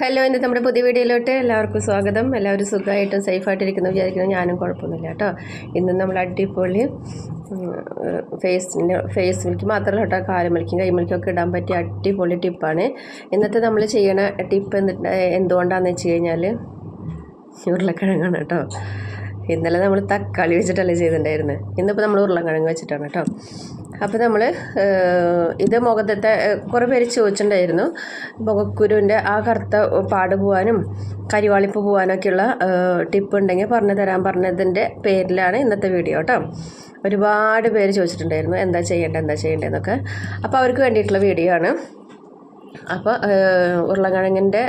Hello ഇന്ന് നമ്മുടെ പുതിയ വീഡിയോയിലോട്ട് എല്ലാവർക്കും സ്വാഗതം. എല്ലാവരും സുഖമായിട്ടും സേഫായിട്ടിരിക്കുന്നു വിചാരിക്കുന്നു. ഞാനും കുഴപ്പമൊന്നുമില്ല കേട്ടോ. ഇന്ന് നമ്മൾ അടിപൊളി ഫേസിന്റെ ഫേസ് മിൽക്ക് മാത്രമല്ല കേട്ടോ. കാലുമിൽക്കും കൈമിൽക്കും ഒക്കെ ഇടാൻ പറ്റിയ അടിപൊളി ടിപ്പാണ്. ഇന്നത്തെ നമ്മൾ ചെയ്യണ ടിപ്പ് എന്നിട്ട് എന്തുകൊണ്ടാണെന്ന് വെച്ച് കഴിഞ്ഞാൽ ഉരുളക്കിഴങ്ങാണ് കേട്ടോ. ഇന്നലെ നമ്മൾ തക്കാളി വെച്ചിട്ടല്ലേ ചെയ്തിട്ടുണ്ടായിരുന്നത് ഇന്നിപ്പോൾ നമ്മൾ ഉരുളക്കിഴങ്ങ് വെച്ചിട്ടാണ് കേട്ടോ. അപ്പോൾ നമ്മൾ ഇത് മുഖത്തെ കുറേ പേര് ചോദിച്ചിട്ടുണ്ടായിരുന്നു. മുഖക്കുരുവിന്റെ ആ കറുത്ത പാട് പോകാനും കരിവാളിപ്പ് പോകാനൊക്കെയുള്ള ടിപ്പ് ഉണ്ടെങ്കിൽ പറഞ്ഞു തരാൻ പറഞ്ഞതിന്റെ പേരിലാണ് ഇന്നത്തെ വീഡിയോ കേട്ടോ. ഒരുപാട് പേര് ചോദിച്ചിട്ടുണ്ടായിരുന്നു എന്താ ചെയ്യേണ്ടത് എന്താ ചെയ്യേണ്ടതെന്നൊക്കെ. അപ്പോൾ അവർക്ക് വേണ്ടിയിട്ടുള്ള വീഡിയോ ആണ്. അപ്പോൾ ഉരുളക്കിഴങ്ങിന്റെ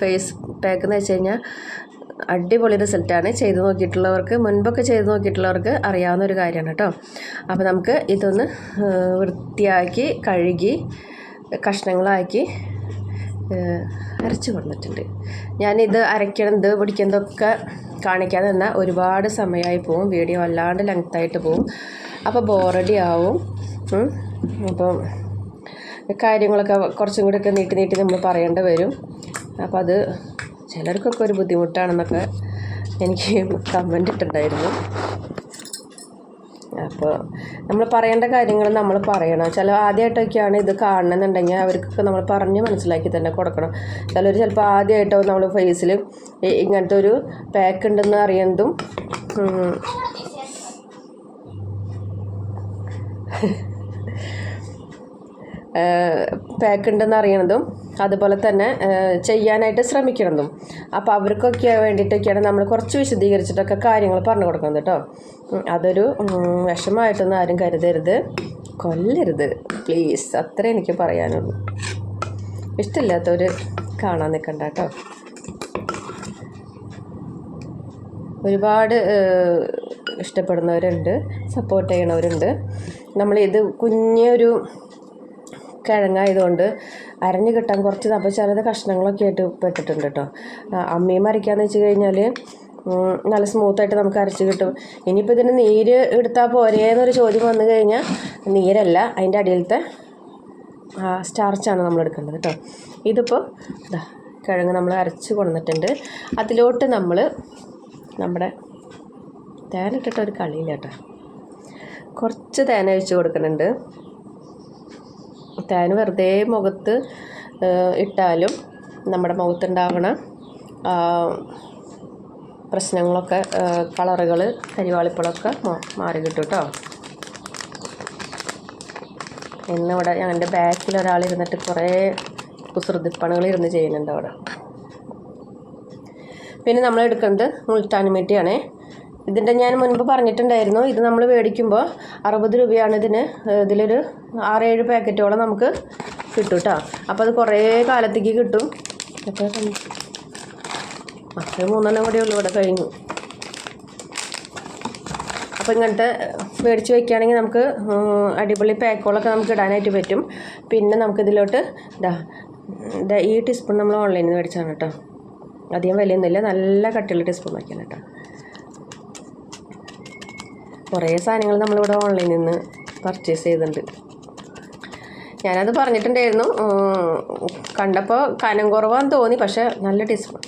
ഫേസ് പാക്ക് എന്ന് വെച്ച് കഴിഞ്ഞാൽ അടിപൊളി റിസൾട്ടാണ്. ചെയ്ത് നോക്കിയിട്ടുള്ളവർക്ക് മുൻപൊക്കെ ചെയ്ത് നോക്കിയിട്ടുള്ളവർക്ക് അറിയാവുന്ന ഒരു കാര്യമാണ് കേട്ടോ. അപ്പോൾ നമുക്ക് ഇതൊന്ന് വൃത്തിയാക്കി കഴുകി കഷ്ണങ്ങളാക്കി അരച്ച് കൊടുത്തിട്ടുണ്ട്. ഞാനിത് അരയ്ക്കണത് പിടിക്കുന്നതൊക്കെ കാണിക്കാതെ നിന്നാൽ ഒരുപാട് സമയമായി പോവും. വീഡിയോ വല്ലാണ്ട് ലെങ്ത്തായിട്ട് പോവും. അപ്പോൾ ബോറടി ആവും. അപ്പം കാര്യങ്ങളൊക്കെ കുറച്ചും കൂടെയൊക്കെ നീട്ടി നീട്ടി നമ്മൾ പറയേണ്ടി വരും. അപ്പോൾ അത് ചിലർക്കൊക്കെ ഒരു ബുദ്ധിമുട്ടാണെന്നൊക്കെ എനിക്ക് കമന്റ് ഇട്ടിട്ടുണ്ടായിരുന്നു. അപ്പോൾ നമ്മൾ പറയേണ്ട കാര്യങ്ങൾ നമ്മൾ പറയണം. ചില ആദ്യമായിട്ടൊക്കെയാണ് ഇത് കാണണമെന്നുണ്ടെങ്കിൽ അവർക്കൊക്കെ നമ്മൾ പറഞ്ഞ് മനസ്സിലാക്കി തന്നെ കൊടുക്കണം. ചിലർ ചിലപ്പോൾ ആദ്യമായിട്ടോ നമ്മൾ ഫേസിൽ ഇങ്ങനത്തെ ഒരു പാക്ക് ഉണ്ടെന്ന് അറിയുന്നതും പാക്ക് ഉണ്ടെന്ന് അറിയണതും അതുപോലെ തന്നെ ചെയ്യാനായിട്ട് ശ്രമിക്കണമെന്നും. അപ്പോൾ അവർക്കൊക്കെ വേണ്ടിയിട്ടൊക്കെയാണ് നമ്മൾ കുറച്ച് വിശദീകരിച്ചിട്ടൊക്കെ കാര്യങ്ങൾ പറഞ്ഞു കൊടുക്കുന്നത് കേട്ടോ. അതൊരു വിഷമമായിട്ടൊന്നും ആരും കരുതരുത്. കൊല്ലരുത് പ്ലീസ് അത്രേ എനിക്ക് പറയാനുള്ളൂ. ഇഷ്ടമില്ലാത്തവർ കാണാൻ നിൽക്കണ്ട കേട്ടോ. ഒരുപാട് ഇഷ്ടപ്പെടുന്നവരുണ്ട് സപ്പോർട്ട് ചെയ്യണവരുണ്ട്. നമ്മളിത് കുഞ്ഞൊരു കിഴങ്ങായതുകൊണ്ട് അരഞ്ഞ് കിട്ടാൻ കുറച്ച് അപ്പോൾ ചിലത് കഷ്ണങ്ങളൊക്കെ ആയിട്ട് പെട്ടിട്ടുണ്ട് കേട്ടോ അമ്മയും അരയ്ക്കാന്ന് വെച്ച് കഴിഞ്ഞാൽ നല്ല സ്മൂത്തായിട്ട് നമുക്ക് അരച്ച് കിട്ടും. ഇനിയിപ്പോൾ ഇതിന് നീര് എടുത്താൽ പോരേന്നൊരു ചോദ്യം വന്നു കഴിഞ്ഞാൽ നീരല്ല അതിന്റെ അടിയിലത്തെ സ്റ്റാർച്ചാണ് നമ്മൾ എടുക്കേണ്ടത് കേട്ടോ ഇതിപ്പോൾ ഇതാ കിഴങ്ങ് നമ്മൾ അരച്ച് കൊണ്ടുവന്നിട്ടുണ്ട്. അതിലോട്ട് നമ്മൾ നമ്മുടെ തേനിട്ടിട്ട് ഒരു കളിയില്ല കേട്ടോ കുറച്ച് തേന ഒഴിച്ച് കൊടുക്കുന്നുണ്ട്. തേൻ വെറുതെ മുഖത്ത് ഇട്ടാലും നമ്മുടെ മുഖത്തുണ്ടാവണ പ്രശ്നങ്ങളൊക്കെ കളറുകൾ കരിവാളിപ്പളൊക്കെ മാറി കിട്ടും കേട്ടോ ഇന്നിവിടെ ഞങ്ങളുടെ ബാക്കിൽ ഒരാൾ ഇരുന്നിട്ട് കുറേ കുസൃതിപ്പണകൾ ഇരുന്ന് ചെയ്യുന്നുണ്ട് അവിടെ. പിന്നെ നമ്മൾ എടുക്കുന്നത് മുൾട്ടാനിമെറ്റിയാണേ ഇതിന്റെ ഞാൻ മുൻപ് പറഞ്ഞിട്ടുണ്ടായിരുന്നു. ഇത് നമ്മൾ മേടിക്കുമ്പോൾ അറുപത് രൂപയാണ് ഇതിന്. ഇതിലൊരു ആറേഴ് പാക്കറ്റോളം നമുക്ക് കിട്ടും കേട്ടോ അപ്പോൾ അത് കുറേ കാലത്തേക്ക് കിട്ടും. അപ്പോൾ അത്രയും മൂന്നെണ്ണം കൂടെ ഉള്ളു ഇവിടെ കഴിഞ്ഞു. അപ്പോൾ ഇങ്ങനത്തെ മേടിച്ച് വയ്ക്കുകയാണെങ്കിൽ നമുക്ക് അടിപൊളി പാക്കുകളൊക്കെ നമുക്ക് ഇടാനായിട്ട് പറ്റും. പിന്നെ നമുക്കിതിലോട്ട് ഇതാ ഈ ടീസ്പൂൺ നമ്മൾ ഓൺലൈനിൽ നിന്ന് മേടിച്ചാണ് കേട്ടോ. അധികം വിലയൊന്നുമില്ല. നല്ല കട്ടിയുള്ള ടീസ്പൂൺ വയ്ക്കണം കേട്ടോ. കുറേ സാധനങ്ങൾ നമ്മളിവിടെ ഓൺലൈനിൽ നിന്ന് പർച്ചേസ് ചെയ്തിട്ടുണ്ട്. ഞാനത് പറഞ്ഞിട്ടുണ്ടായിരുന്നു. കണ്ടപ്പോൾ കനം കുറവാന്ന് തോന്നി പക്ഷേ നല്ല ടീസ്പൂൺ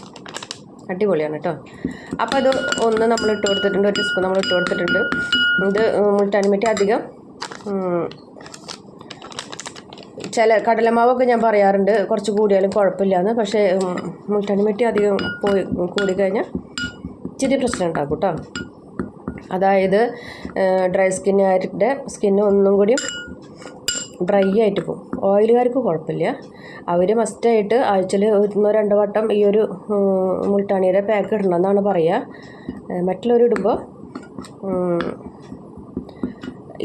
അടിപൊളിയാണ് കേട്ടോ അപ്പോൾ ഇത് ഒന്ന് നമ്മൾ ഇട്ട് കൊടുത്തിട്ടുണ്ട് ഒരു ടീസ്പൂൺ നമ്മൾ ഇട്ട് കൊടുത്തിട്ടുണ്ട്. ഇത് മുട്ടാൻ അധികം. ചില കടലമാവൊക്കെ ഞാൻ പറയാറുണ്ട് കുറച്ച് കൂടിയാലും കുഴപ്പമില്ലാന്ന്. പക്ഷേ മുട്ടാൻ അധികം പോയി കൂടിക്കഴിഞ്ഞാൽ ഇച്ചിരി പ്രശ്നം ഉണ്ടാക്കും കേട്ടോ അതായത് ഡ്രൈ സ്കിന്നുകാരുടെ സ്കിന്ന് ഒന്നും കൂടി ഡ്രൈ ആയിട്ട് പോകും. ഓയിലുകാർക്ക് കുഴപ്പമില്ല. അവർ മസ്റ്റായിട്ട് ആഴ്ചയിൽ ഒന്നോ രണ്ടോ വട്ടം ഈ ഒരു മുൾട്ടാണിയുടെ പാക്ക് ഇടണം എന്നാണ് പറയുക മറ്റുള്ളവർ ഇടുമ്പോൾ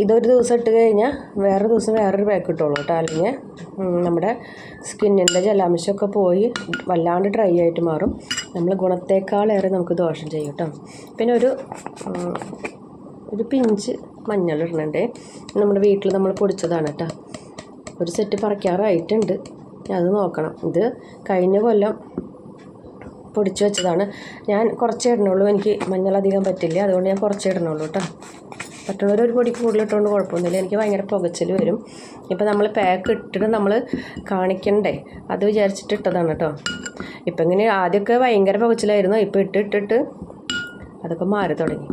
ഇതൊരു ദിവസം ഇട്ട് കഴിഞ്ഞാൽ വേറെ ദിവസം വേറൊരു പാക്ക് ഇട്ടോളൂ കേട്ടോ അല്ലെങ്കിൽ നമ്മുടെ സ്കിന്നിന്റെ ജലാംശമൊക്കെ പോയി വല്ലാണ്ട് ഡ്രൈ ആയിട്ട് മാറും. നമ്മൾ ഗുണത്തേക്കാളേറെ നമുക്ക് ദോഷം ചെയ്യും കേട്ടോ പിന്നെ ഒരു ഒരു പിഞ്ച് മഞ്ഞൾ ഇടുന്നുണ്ട് നമ്മുടെ വീട്ടിൽ നമ്മൾ പൊടിച്ചതാണ് കേട്ടോ ഒരു സെറ്റ് പറിക്കാറായിട്ടുണ്ട്. അത് നോക്കണം. ഇത് കഴിഞ്ഞ കൊല്ലം പൊടിച്ചു വെച്ചതാണ്. ഞാൻ കുറച്ചേ ഇടണുള്ളൂ. എനിക്ക് മഞ്ഞൾ അധികം പറ്റില്ല. അതുകൊണ്ട് ഞാൻ കുറച്ചേ ഇടണുള്ളൂ കേട്ടോ മറ്റുള്ളവർ ഒരു പൊടി കൂടുതലിട്ടുകൊണ്ട് കുഴപ്പമൊന്നുമില്ല. എനിക്ക് ഭയങ്കര പുകച്ചിൽ വരും. ഇപ്പോൾ നമ്മൾ പാക്ക് ഇട്ടിട്ട് നമ്മൾ കാണിക്കണ്ടേ? അത് വിചാരിച്ചിട്ട് ഇട്ടതാണ് കേട്ടോ ഇപ്പം ഇങ്ങനെ ആദ്യമൊക്കെ ഭയങ്കര പുകച്ചിലായിരുന്നു. ഇപ്പം ഇട്ട് ഇട്ടിട്ട് അതൊക്കെ മാറി തുടങ്ങി.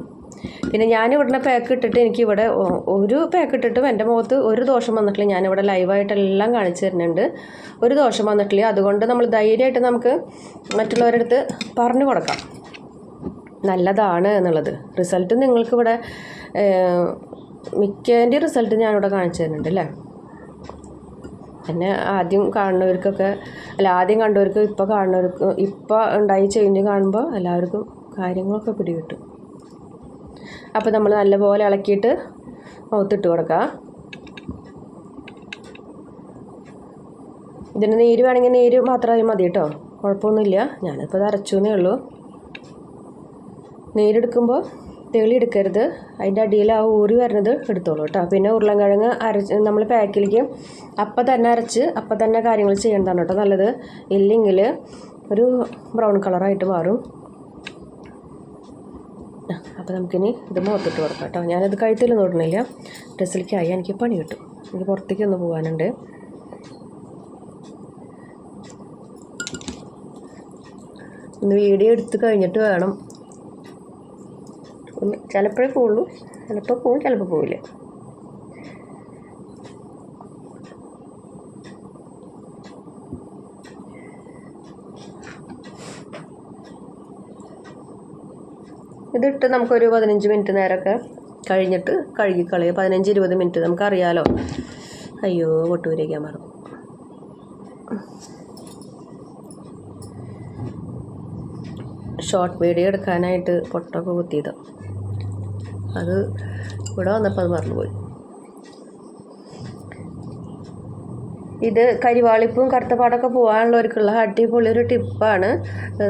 പിന്നെ ഞാൻ ഇവിടുന്ന് പാക്ക് ഇട്ടിട്ട് എനിക്ക് ഇവിടെ ഒരു പാക്ക് ഇട്ടിട്ടും എന്റെ മുഖത്ത് ഒരു ദോഷം വന്നിട്ടില്ല. ഞാനിവിടെ ലൈവായിട്ടെല്ലാം കാണിച്ചു തരുന്നുണ്ട്. ഒരു ദോഷം വന്നിട്ടില്ല. അതുകൊണ്ട് നമ്മൾ ധൈര്യമായിട്ട് നമുക്ക് മറ്റുള്ളവരുടെ അടുത്ത് പറഞ്ഞു കൊടുക്കാം. നല്ലതാണ് എന്നുള്ളത്. റിസൾട്ട് നിങ്ങൾക്കിവിടെ മിക്കേന്റെ റിസൾട്ട് ഞാനിവിടെ കാണിച്ചു തരുന്നുണ്ട് അല്ലേ? പിന്നെ ആദ്യം കാണുന്നവർക്കൊക്കെ അല്ല ആദ്യം കണ്ടവർക്ക് ഇപ്പോൾ കാണുന്നവർക്ക് ഇപ്പോൾ ഉണ്ടായി ചേഞ്ച് കാണുമ്പോൾ എല്ലാവർക്കും കാര്യങ്ങളൊക്കെ പിടികിട്ടും. അപ്പോൾ നമ്മൾ നല്ലപോലെ ഇളക്കിയിട്ട് മുഖത്തിട്ട് കൊടുക്കുക ഇതിന് നീര് വേണമെങ്കിൽ നീര് മാത്രമായി മതി കേട്ടോ. കുഴപ്പമൊന്നുമില്ല. ഞാനിപ്പോൾ ഇത് അരച്ചു എന്നേ ഉള്ളൂ. നീരെടുക്കുമ്പോൾ തെളി എടുക്കരുത് അതിന്റെ അടിയിൽ ആ ഊറി വരുന്നത് എടുത്തോളൂ കേട്ടോ. പിന്നെ ഉരുളൻകിഴങ്ങ് അരച്ച് നമ്മൾ പാക്കിലേക്ക് അപ്പം തന്നെ അരച്ച് അപ്പം തന്നെ കാര്യങ്ങൾ ചെയ്യേണ്ടതാണ് കേട്ടോ. നല്ലത് ഇല്ലെങ്കിൽ ഒരു ബ്രൗൺ കളറായിട്ട് മാറും. അപ്പോൾ നമുക്കിനി ഇത് മുഖത്തിട്ട് കൊടുക്കാം കേട്ടോ. ഞാനത് കഴുത്തിൽ തൊടുന്നില്ല ഡ്രസ്സിലേക്കായി എനിക്ക് പണി കിട്ടും. എനിക്ക് പുറത്തേക്ക് ഒന്ന് പോകാനുണ്ട്. വീഡിയോ എടുത്ത് കഴിഞ്ഞിട്ട് വേണം. ഒന്ന് ചിലപ്പോഴേ പോവുള്ളൂ. ചിലപ്പോൾ പോവും ചിലപ്പോൾ പോവില്ല. ഇതിട്ട് നമുക്കൊരു പതിനഞ്ച് മിനിറ്റ് നേരമൊക്കെ കഴിഞ്ഞിട്ട് കഴുകി കളയുക പതിനഞ്ച് ഇരുപത് മിനിറ്റ് നമുക്കറിയാലോ. അയ്യോ പൊട്ടുപുരയ്ക്കാൻ മറന്നു. ഷോർട്ട് വീഡിയോ എടുക്കാനായിട്ട് പൊട്ടൊക്കെ കുത്തിയത്. അത് ഇവിടെ വന്നപ്പോൾ അത് മറന്നുപോയി. ഇത് കരിവാളിപ്പും കറുത്തപ്പാടൊക്കെ പോകാനുള്ളവർക്കുള്ള അടിപൊളി ഒരു ടിപ്പാണ്.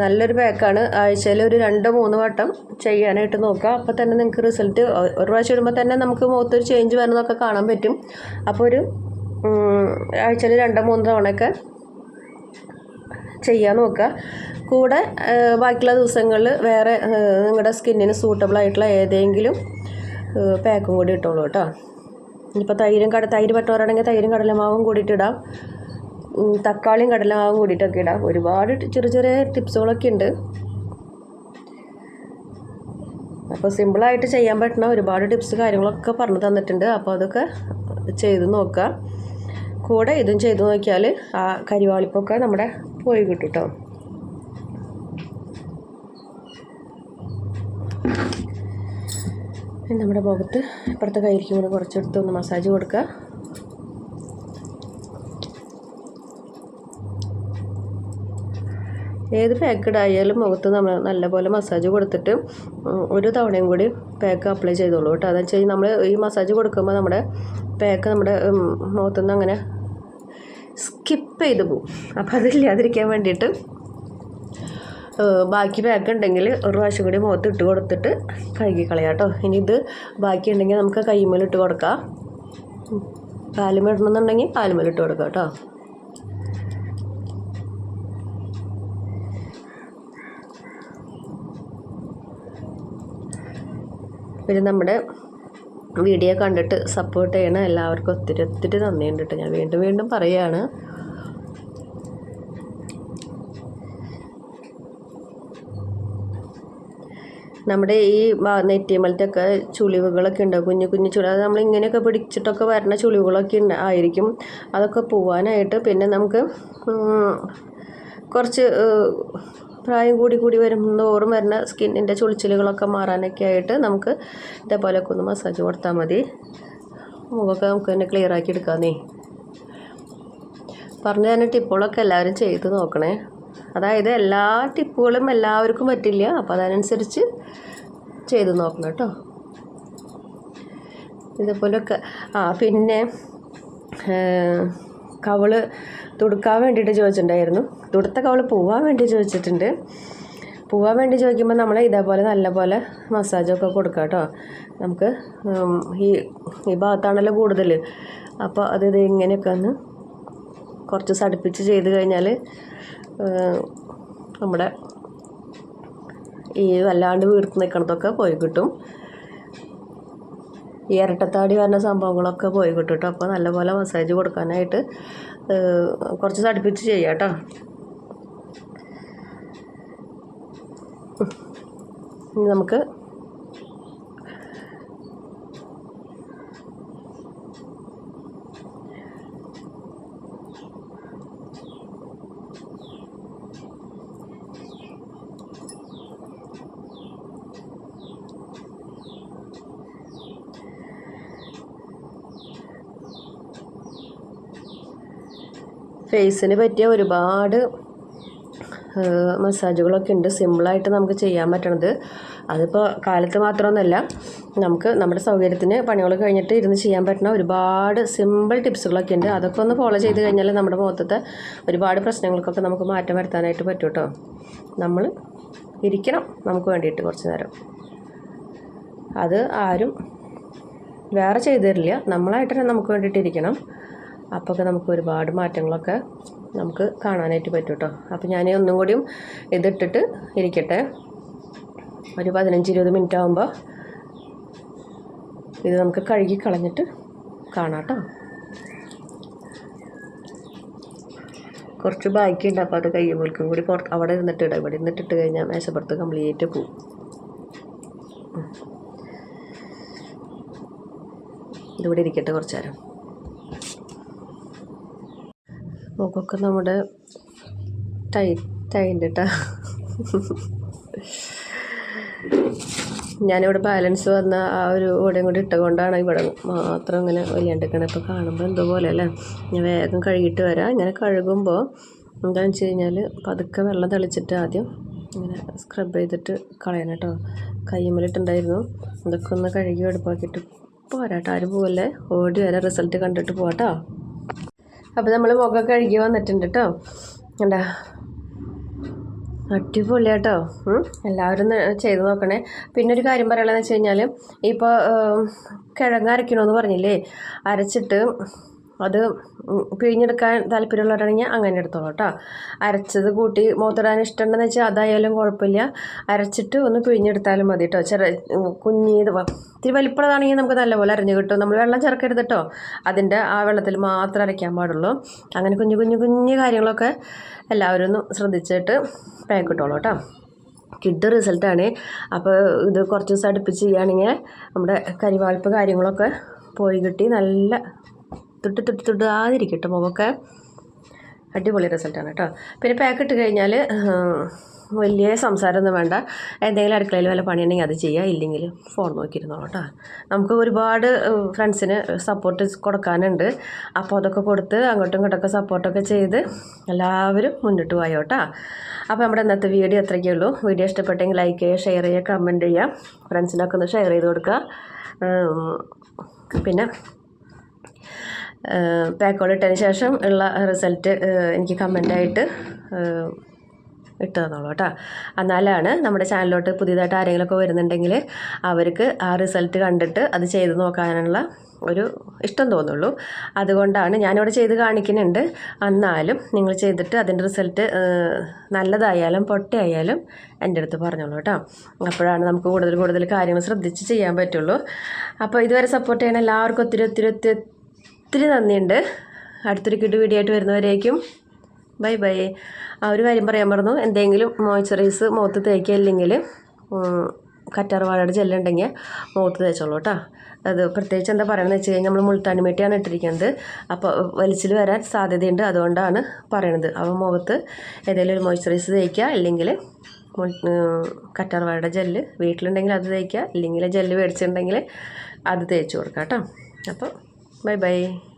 നല്ലൊരു പാക്കാണ്. ആഴ്ചയിൽ ഒരു രണ്ട് മൂന്ന് വട്ടം ചെയ്യാനായിട്ട് നോക്കുക. അപ്പോൾ തന്നെ നിങ്ങൾക്ക് റിസൾട്ട് ഒരു പ്രാവശ്യം ഇടുമ്പോൾ തന്നെ നമുക്ക് മുഖത്തൊരു ചേഞ്ച് വരുന്നതൊക്കെ കാണാൻ പറ്റും. അപ്പോൾ ഒരു ആഴ്ചയിൽ രണ്ടോ മൂന്ന് തവണയൊക്കെ ചെയ്യാൻ നോക്കുക. കൂടെ ബാക്കിയുള്ള ദിവസങ്ങളിൽ വേറെ നിങ്ങളുടെ സ്കിന്നിന് സൂട്ടബിൾ ആയിട്ടുള്ള ഏതെങ്കിലും പാക്കും കൂടി ഇട്ടോളൂ കേട്ടോ. ഇനിയിപ്പോൾ തൈരും കട തൈര് പറ്റുന്നവരാണെങ്കിൽ തൈരും കടലമാവും കൂടിയിട്ടിടാം തക്കാളിയും കടലമാവും കൂടിയിട്ടൊക്കെ ഇടാം. ഒരുപാട് ചെറിയ ചെറിയ ടിപ്സുകളൊക്കെ ഉണ്ട്. അപ്പോൾ സിമ്പിളായിട്ട് ചെയ്യാൻ പറ്റുന്ന ഒരുപാട് ടിപ്സ് കാര്യങ്ങളൊക്കെ പറഞ്ഞു തന്നിട്ടുണ്ട്. അപ്പോൾ അതൊക്കെ ചെയ്ത് നോക്കുക. കൂടെ ഇതും ചെയ്ത് നോക്കിയാൽ ആ കരിവാളിപ്പൊക്കെ നമ്മുടെ പോയി കിട്ടും കേട്ടോ നമ്മുടെ മുഖത്ത് ഇപ്പുറത്തെ കൈരിക്കും കൂടെ കുറച്ചെടുത്ത് ഒന്ന് മസാജ് കൊടുക്കുക. ഏത് പാക്കഡ് ആയാലും മുഖത്ത് നമ്മൾ നല്ലപോലെ മസാജ് കൊടുത്തിട്ട് ഒരു തവണയും കൂടി പാക്ക് അപ്ലൈ ചെയ്തോളൂ കേട്ടോ അതെന്ന് വെച്ച് കഴിഞ്ഞാൽ നമ്മൾ ഈ മസാജ് കൊടുക്കുമ്പോൾ നമ്മുടെ പാക്ക് നമ്മുടെ മുഖത്തുനിന്ന് അങ്ങനെ സ്കിപ്പ് ചെയ്ത് പോവും അപ്പോൾ അതില്ലാതിരിക്കാൻ വേണ്ടിയിട്ട് ബാക്കി പാക്ക് ഉണ്ടെങ്കിൽ ഒരു പ്രാവശ്യം കൂടി മുഖത്ത് ഇട്ട് കൊടുത്തിട്ട് കഴുകി കളയാം കേട്ടോ. ഇനി ഇത് ബാക്കി ഉണ്ടെങ്കിൽ നമുക്ക് കൈമേൽ ഇട്ട് കൊടുക്കാം. കാലുമേൽ ഇട്ട് കൊടുക്കാം കേട്ടോ. പിന്നെ നമ്മുടെ വീഡിയോ കണ്ടിട്ട് സപ്പോർട്ട് ചെയ്യണ. എല്ലാവർക്കും ഒത്തിരി ഒത്തിരി നന്ദിയുണ്ട് കേട്ടോ ഞാൻ വീണ്ടും വീണ്ടും പറയുകയാണ് നമ്മുടെ ഈ നെറ്റിമലത്തൊക്കെ ചുളിവുകളൊക്കെ ഉണ്ട്? കുഞ്ഞു കുഞ്ഞു ചുളി അത് നമ്മൾ ഇങ്ങനെയൊക്കെ പിടിച്ചിട്ടൊക്കെ വരുന്ന ചുളിവുകളൊക്കെ ഉണ്ട് ആയിരിക്കും. അതൊക്കെ പോവാനായിട്ട് പിന്നെ നമുക്ക് കുറച്ച് പ്രായം കൂടി കൂടി വരുന്നതോറും വരുന്ന സ്കിന്നിന്റെ ചുളിച്ചിലുകളൊക്കെ മാറാനൊക്കെ ആയിട്ട് നമുക്ക് ഇതേപോലെയൊക്കെ ഒന്ന് മസാജ് കൊടുത്താൽ മതി. മുഖമൊക്കെ നമുക്ക് തന്നെ ക്ലിയർ ആക്കി എടുക്കാമെന്നേ. പറഞ്ഞു തന്നെ ടിപ്പുകളൊക്കെ എല്ലാവരും ചെയ്ത് നോക്കണേ. അതായത് എല്ലാ ടിപ്പുകളും എല്ലാവർക്കും പറ്റില്ല. അപ്പോൾ അതനുസരിച്ച് ചെയ്ത് നോക്കണം കേട്ടോ. ഇതേപോലെയൊക്കെ. ആ പിന്നെ കവൾ തുടുക്കാൻ വേണ്ടിയിട്ട് ചോദിച്ചിട്ടുണ്ടായിരുന്നു. തുടുത്ത കവൾ പോവാൻ വേണ്ടി ചോദിച്ചിട്ടുണ്ട്. പോവാൻ വേണ്ടി ചോദിക്കുമ്പോൾ നമ്മൾ ഇതേപോലെ നല്ലപോലെ മസാജൊക്കെ കൊടുക്കുക കേട്ടോ നമുക്ക് ഈ ഈ ഭാഗത്താണല്ലോ കൂടുതൽ അപ്പോൾ അത് ഇത് ഇങ്ങനെയൊക്കെ ഒന്ന് കുറച്ച് സടിപ്പിച്ച് ചെയ്ത് കഴിഞ്ഞാൽ നമ്മുടെ ഈ വല്ലാണ്ട് വീർത്ത് നിൽക്കണതൊക്കെ പോയി കിട്ടും. ഈ ഇരട്ടത്താടി വരുന്ന സംഭവങ്ങളൊക്കെ പോയി കിട്ടും അപ്പോൾ നല്ലപോലെ മസാജ് കൊടുക്കാനായിട്ട് കുറച്ച് തടിപ്പിച്ച് ചെയ്യാം കേട്ടോ. നമുക്ക് ഫേസിന് പറ്റിയ ഒരുപാട് മസാജുകളൊക്കെ ഉണ്ട്. സിമ്പിളായിട്ട് നമുക്ക് ചെയ്യാൻ പറ്റണത്. അതിപ്പോൾ കാലത്ത് മാത്രമൊന്നുമല്ല നമുക്ക് നമ്മുടെ സൗകര്യത്തിന് പണികൾ കഴിഞ്ഞിട്ട് ഇരുന്ന് ചെയ്യാൻ പറ്റുന്ന ഒരുപാട് സിമ്പിൾ ടിപ്സുകളൊക്കെ ഉണ്ട്. അതൊക്കെ ഒന്ന് ഫോളോ ചെയ്ത് കഴിഞ്ഞാൽ നമ്മുടെ മുഖത്തത്തെ ഒരുപാട് പ്രശ്നങ്ങൾക്കൊക്കെ നമുക്ക് മാറ്റം വരുത്താനായിട്ട് പറ്റും കേട്ടോ നമ്മൾ ഇരിക്കണം നമുക്ക് വേണ്ടിയിട്ട് കുറച്ച് നേരം. അത് ആരും വേറെ ചെയ്തു തരില്ല. നമ്മളായിട്ട് തന്നെ നമുക്ക് വേണ്ടിയിട്ട് ഇരിക്കണം. അപ്പോൾ നമുക്ക് ഒരുപാട് മാറ്റങ്ങളൊക്കെ നമുക്ക് കാണാനായിട്ട് പറ്റും കേട്ടോ അപ്പോൾ ഞാൻ ഒന്നും കൂടിയും ഇതിട്ടിട്ട് ഇരിക്കട്ടെ. ഒരു പതിനഞ്ച് ഇരുപത് മിനിറ്റ് ആകുമ്പോൾ ഇത് നമുക്ക് കഴുകി കളഞ്ഞിട്ട് കാണാം കേട്ടോ കുറച്ച് ബാക്കിയുണ്ട് അപ്പോൾ അത് കഴിയുമ്പോഴേക്കും കൂടി പുറത്ത് അവിടെ ഇരുന്നിട്ട് ഇടാം. ഇവിടെ ഇരുന്നിട്ട് ഇട്ട് കഴിഞ്ഞാൽ മേശപ്പുറത്ത് കംപ്ലീറ്റ് പോവും. ഇതിവിടെ ഇരിക്കട്ടെ കുറച്ച് നേരം. മുഖമൊക്കെ നമ്മുടെ ടൈറ്റായിട്ടുണ്ട് കേട്ടോ ഞാനിവിടെ ബാലൻസ് വന്ന ആ ഒരു ഇവിടെയും കൂടി ഇട്ടുകൊണ്ടാണ് ഇവിടെ മാത്രം ഇങ്ങനെ വലിയണ്ടിരിക്കണത് ഇപ്പോൾ കാണുമ്പോൾ എന്തോ പോലെ അല്ലേ? ഞാൻ വേഗം കഴുകിയിട്ട് വരാം. ഇങ്ങനെ കഴുകുമ്പോൾ എന്താണെന്ന് വെച്ച് കഴിഞ്ഞാൽ പതുക്കെ വെള്ളം തെളിച്ചിട്ട് ആദ്യം ഇങ്ങനെ സ്ക്രബ് ചെയ്തിട്ട് കളയണം കേട്ടോ. കയ്യുമ്മലിട്ടുണ്ടായിരുന്നു. ഇതൊക്കെ ഒന്ന് കഴുകി എടുപ്പാക്കിയിട്ട് പോരാട്ടോ. ആരും പോകല്ലേ ഓടി വരാം. റിസൾട്ട് കണ്ടിട്ട് പോവാട്ടോ. അപ്പോൾ നമ്മൾ മുഖം കഴുകി വന്നിട്ടുണ്ട് കേട്ടോ എന്താ അടിപൊളി കേട്ടോ എല്ലാവരും ചെയ്ത് നോക്കണേ. പിന്നെ ഒരു കാര്യം പറയാനുള്ളതെന്ന് വെച്ച് കഴിഞ്ഞാൽ ഇപ്പോൾ കിഴങ്ങ് അരയ്ക്കണമെന്ന് പറഞ്ഞില്ലേ? അരച്ചിട്ട് അത് പിഴിഞ്ഞെടുക്കാൻ താല്പര്യമുള്ളവരാണെങ്കിൽ അങ്ങനെ എടുത്തോളൂ കേട്ടോ. അരച്ചത് കൂട്ടി മൂത്തിടാൻ ഇഷ്ടമുണ്ടെന്ന് വെച്ചാൽ അതായാലും കുഴപ്പമില്ല. അരച്ചിട്ട് ഒന്ന് പിഴിഞ്ഞെടുത്താലും മതി കേട്ടോ. ചെറു കുഞ്ഞീത് ഇത്തിരി വലിപ്പമുള്ളതാണെങ്കിൽ നമുക്ക് നല്ലപോലെ അരഞ്ഞ് കിട്ടും. നമ്മൾ വെള്ളം ചേർക്കരുത് കേട്ടോ. അതിന്റെ ആ വെള്ളത്തിൽ മാത്രം അരയ്ക്കാൻ പാടുള്ളൂ. അങ്ങനെ കുഞ്ഞു കുഞ്ഞു കുഞ്ഞു കാര്യങ്ങളൊക്കെ എല്ലാവരും ഒന്ന് ശ്രദ്ധിച്ചിട്ട് പാക്ക് ഇട്ടോളൂ കേട്ടോ. കിഡ് റിസൾട്ടാണ്. അപ്പോൾ ഇത് കുറച്ച് ദിവസം അടുപ്പിച്ച് ചെയ്യുകയാണെങ്കിൽ നമ്മുടെ കരിവാൾപ്പ് കാര്യങ്ങളൊക്കെ പോയി കിട്ടി. നല്ല തൊട്ട് തൊട്ട് തൊട്ടാതിരിക്കട്ടെ മുഖമൊക്കെ. അടിപൊളി റിസൾട്ടാണ് കേട്ടോ. പിന്നെ പാക്ക് കഴിഞ്ഞാൽ വലിയ സംസാരമൊന്നും വേണ്ട. എന്തെങ്കിലും അടുക്കളയിൽ വല്ല പണിയുണ്ടെങ്കിൽ അത് ചെയ്യുക. ഇല്ലെങ്കിൽ ഫോൺ നോക്കിയിരുന്നോളൂ കേട്ടോ. നമുക്ക് ഒരുപാട് ഫ്രണ്ട്സിന് സപ്പോർട്ട് കൊടുക്കാനുണ്ട്. അപ്പോൾ അതൊക്കെ കൊടുത്ത് അങ്ങോട്ടും ഇങ്ങോട്ടൊക്കെ സപ്പോർട്ടൊക്കെ ചെയ്ത് എല്ലാവരും മുന്നിട്ട് പോയോ കേട്ടോ. അപ്പോൾ നമ്മുടെ ഇന്നത്തെ വീഡിയോ അത്രയ്ക്കേ ഉള്ളൂ. വീഡിയോ ഇഷ്ടപ്പെട്ടെങ്കിൽ ലൈക്ക് ചെയ്യുക ഷെയർ ചെയ്യുക കമന്റ് ചെയ്യുക. ഫ്രണ്ട്സിനൊക്കെ ഒന്ന് ഷെയർ ചെയ്ത് കൊടുക്കുക. പിന്നെ പാക്കോൾ ഇട്ടതിന് ശേഷം ഉള്ള റിസൾട്ട് എനിക്ക് കമന്റായിട്ട് ഇട്ട് തന്നോളൂ കേട്ടോ. എന്നാലാണ് നമ്മുടെ ചാനലിലോട്ട് പുതിയതായിട്ട് ആരെങ്കിലുമൊക്കെ വരുന്നുണ്ടെങ്കിൽ അവർക്ക് ആ റിസൾട്ട് കണ്ടിട്ട് അത് ചെയ്ത് നോക്കാനുള്ള ഒരു ഇഷ്ടം തോന്നുള്ളൂ. അതുകൊണ്ടാണ് ഞാനിവിടെ ചെയ്ത് കാണിക്കുന്നുണ്ട്. എന്നാലും നിങ്ങൾ ചെയ്തിട്ട് അതിന്റെ റിസൾട്ട് നല്ലതായാലും പൊട്ടയായാലും എന്റെ അടുത്ത് പറഞ്ഞോളൂ കേട്ടോ. അപ്പോഴാണ് നമുക്ക് കൂടുതൽ കൂടുതൽ കാര്യങ്ങൾ ശ്രദ്ധിച്ച് ചെയ്യാൻ പറ്റുള്ളൂ. അപ്പോൾ ഇതുവരെ സപ്പോർട്ട് ചെയ്യണ എല്ലാവർക്കും ഒത്തിരി ഒത്തിരി ഒത്തിരി ഒത്തിരി നന്ദിയുണ്ട്. അടുത്തൊരു കിട്ടു വീഡിയോ ആയിട്ട് വരുന്നവരേക്കും. ബൈ ബൈ ആ ഒരു കാര്യം പറയാൻ പറഞ്ഞു എന്തെങ്കിലും മോയ്സ്ചറൈസ് മുഖത്ത് തേക്കില്ലെങ്കിൽ കറ്റാർവാഴയുടെ ജെല്ലുണ്ടെങ്കിൽ മുഖത്ത് തേച്ചോളൂ കേട്ടോ അത് പ്രത്യേകിച്ച് എന്താ പറയുന്നത് വെച്ച് കഴിഞ്ഞാൽ നമ്മൾ മുൾട്ടാനിമേട്ടിയാണ് ഇട്ടിരിക്കുന്നത്. അപ്പോൾ വലിച്ചിൽ വരാൻ സാധ്യതയുണ്ട്. അതുകൊണ്ടാണ് പറയണത്. അപ്പോൾ മുഖത്ത് ഏതെങ്കിലും ഒരു മോയ്സ്ചറൈസ് തേക്കുക അല്ലെങ്കിൽ കറ്റാർവാഴയുടെ ജെല്ല് വീട്ടിലുണ്ടെങ്കിൽ അത് തേക്കുക. ഇല്ലെങ്കിൽ ജെല്ല് മേടിച്ചിട്ടുണ്ടെങ്കിൽ അത് തേച്ച് കൊടുക്കാം കേട്ടോ അപ്പോൾ Bye bye.